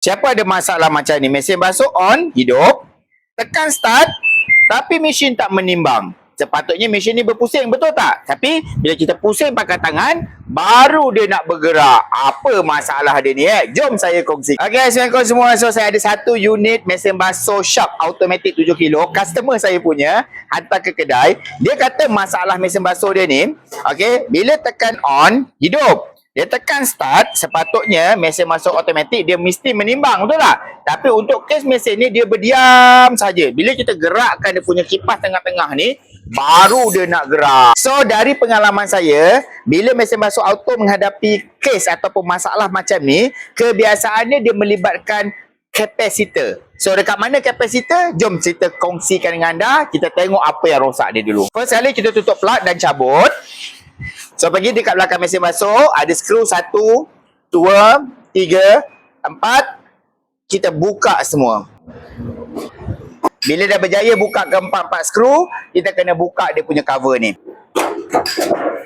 Siapa ada masalah macam ni? Mesin basuh on, hidup. Tekan start, tapi mesin tak menimbang. Sepatutnya mesin ni berpusing, betul tak? Tapi bila kita pusing pakai tangan, baru dia nak bergerak. Apa masalah dia ni eh? Jom saya kongsi. Okay, Assalamualaikum semua. So, saya ada satu unit mesin basuh Sharp automatic 7 kilo. Customer saya punya hantar ke kedai. Dia kata masalah mesin basuh dia ni, okay, bila tekan on, hidup. Dia tekan start, sepatutnya mesin masuk automatik dia mesti menimbang, betul tak? Tapi untuk kes mesin ni dia berdiam saja. Bila kita gerakkan dia punya kipas tengah-tengah ni, baru dia nak gerak. So dari pengalaman saya, bila mesin masuk auto menghadapi kes ataupun masalah macam ni, kebiasaannya dia melibatkan kapasitor. So dekat mana kapasitor? Jom kita kongsikan dengan anda. Kita tengok apa yang rosak dia dulu. First kali kita tutup plug dan cabut. So pergi dekat belakang mesin basuh, ada skru satu, dua, tiga, empat. Kita buka semua. Bila dah berjaya buka keempat-empat skru, kita kena buka dia punya cover ni.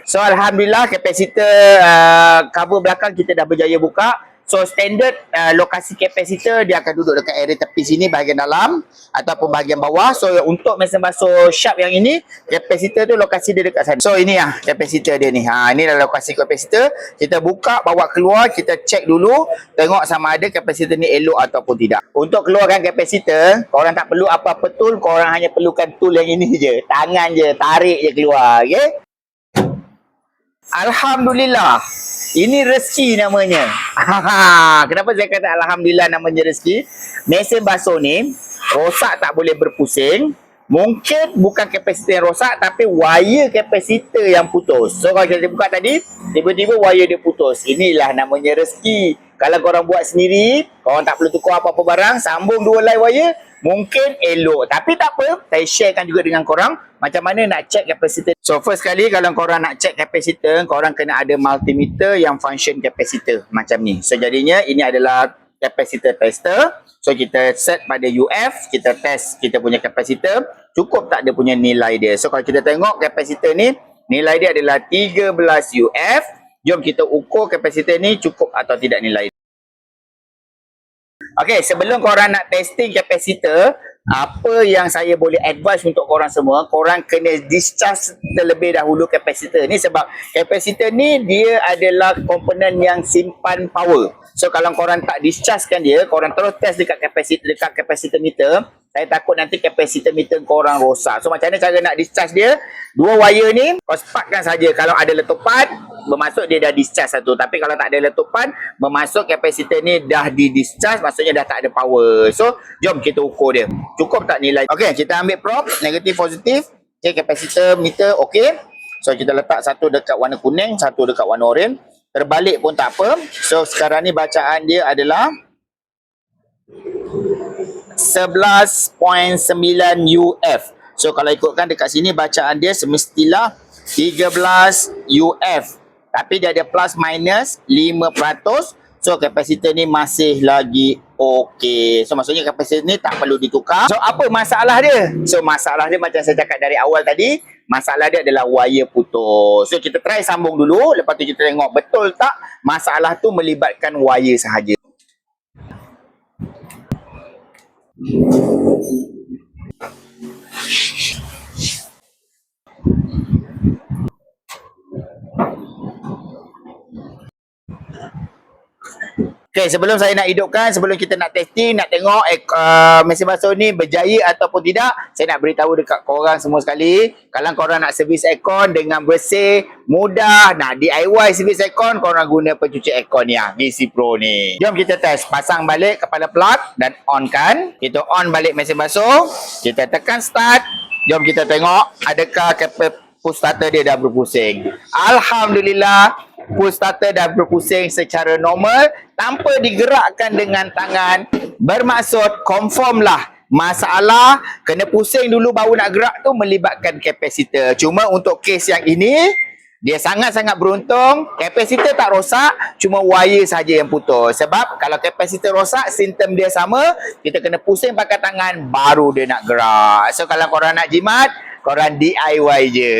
So Alhamdulillah kapasitor uh, cover belakang kita dah berjaya buka. So standard uh, lokasi kapasitor dia akan duduk dekat area tepi sini bahagian dalam ataupun bahagian bawah. So untuk mesin basuh sharp yang ini kapasitor tu lokasi dia dekat sana. So ini lah kapasitor dia ni. Ha ini adalah lokasi kapasitor. Kita buka bawa keluar kita check dulu tengok sama ada kapasitor ni elok ataupun tidak. Untuk keluarkan kapasitor, korang tak perlu apa-apa tool, korang hanya perlukan tool yang ini je. Tangan je, tarik je keluar, okey? Alhamdulillah. Ini rezeki namanya. Kenapa saya kata Alhamdulillah namanya rezeki? Mesin basuh ni, rosak tak boleh berpusing. Mungkin bukan kapasitor yang rosak tapi wire kapasitor yang putus. So kalau kita buka tadi, tiba-tiba wire dia putus. Inilah namanya rezeki. Kalau korang buat sendiri, korang tak perlu tukar apa-apa barang, sambung dua line wire, mungkin elok. Tapi tak apa, saya sharekan juga dengan korang macam mana nak check kapasitor. So first kali kalau korang nak check kapasitor, korang kena ada multimeter yang function kapasitor macam ni. So jadinya ini adalah kapasitor tester. So kita set pada UF, kita test kita punya kapasitor, cukup tak dia punya nilai dia. So kalau kita tengok kapasitor ni, nilai dia adalah 13 UF. Jom kita ukur kapasitor ni cukup atau tidak nilai. Okay, sebelum korang nak testing kapasitor, apa yang saya boleh advise untuk korang semua, korang kena discharge terlebih dahulu kapasitor ni sebab kapasitor ni dia adalah komponen yang simpan power. So kalau korang tak dischargekan dia, korang terus test dekat kapasitor dekat kapasitor meter, saya takut nanti kapasitor meter korang rosak. So macam mana cara nak discharge dia? Dua wire ni, kau sepatkan saja. Kalau ada letupan, bermaksud dia dah discharge satu. Tapi kalau tak ada letupan, bermaksud kapasitor ni dah di discharge, maksudnya dah tak ada power. So, jom kita ukur dia. Cukup tak nilai? Okey, kita ambil prop, negatif, positif. Okay, kapasitor meter, okey. So, kita letak satu dekat warna kuning, satu dekat warna oranye. Terbalik pun tak apa. So, sekarang ni bacaan dia adalah 11.9 UF. So kalau ikutkan dekat sini bacaan dia semestilah 13 UF. Tapi dia ada plus minus 5%. So kapasitor ni masih lagi okey. So maksudnya kapasitor ni tak perlu ditukar. So apa masalah dia? So masalah dia macam saya cakap dari awal tadi, masalah dia adalah wire putus. So kita try sambung dulu, lepas tu kita tengok betul tak masalah tu melibatkan wire sahaja. Okay, sebelum saya nak hidupkan, sebelum kita nak testing, nak tengok eh, uh, mesin basuh ni berjaya ataupun tidak, saya nak beritahu dekat korang semua sekali. Kalau korang nak servis aircon dengan bersih, mudah, nak DIY servis aircon, korang guna pencuci aircon lah, VC Pro ni. Jom kita test. Pasang balik kepala plug dan on kan. Kita on balik mesin basuh. Kita tekan start. Jom kita tengok adakah push starter dia dah berpusing. Alhamdulillah, push starter dah berpusing secara normal tanpa digerakkan dengan tangan. Bermaksud confirm lah masalah kena pusing dulu baru nak gerak tu melibatkan kapasitor. Cuma untuk kes yang ini, dia sangat-sangat beruntung. Kapasitor tak rosak, cuma wire saja yang putus. Sebab kalau kapasitor rosak, simptom dia sama, kita kena pusing pakai tangan, baru dia nak gerak. So kalau korang nak jimat, korang DIY je.